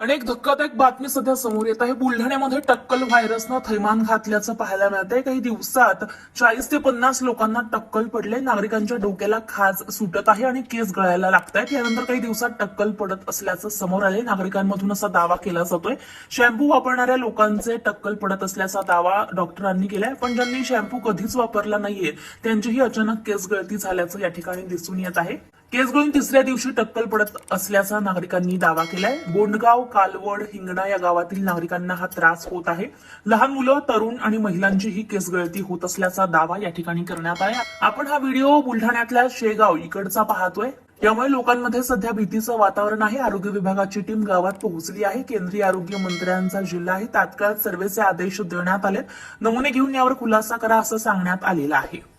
अनेक धक्कादायक बातमी सध्या समोर येत आहे. बुलढाण्यामध्ये टक्कल व्हायरसनं थैमान घातल्याचं पाहायला मिळत आहे काही दिवसात चाळीस ते पन्नास लोकांना टक्कल पडले नागरिकांच्या डोक्याला खाज सुटत आहे आणि केस गळायला लागत आहेत यानंतर काही दिवसात टक्कल पडत असल्याचं समोर आले नागरिकांमधून असा दावा केला जातोय. शॅम्पू वापरणाऱ्या लोकांचे टक्कल पडत असल्याचा दावा डॉक्टरांनी केलाय. पण ज्यांनी शॅम्पू कधीच वापरला नाहीये त्यांचीही अचानक केस गळती झाल्याचं या ठिकाणी दिसून येत आहे. केस गळून तिसऱ्या दिवशी टक्कल पडत असल्याचा नागरिकांनी दावा केलाय. बोंडगाव कालवड हिंगणा या गावातील नागरिकांना हा त्रास होत आहे. लहान मुलं तरुण आणि महिलांची ही केस गळती होत असल्याचा दावा या ठिकाणी करण्यात आला आपण हा व्हिडिओ बुलढाण्यातल्या शेगाव इकडचा पाहतोय. त्यामुळे लोकांमध्ये सध्या भीतीचं वातावरण आहे. आरोग्य विभागाची टीम गावात पोहोचली आहे. केंद्रीय आरोग्य मंत्र्यांचा जिल्हा आहे. तात्काळ सर्वेचे आदेश देण्यात आले नमुने घेऊन यावर खुलासा करा असं सांगण्यात आलेलं आहे.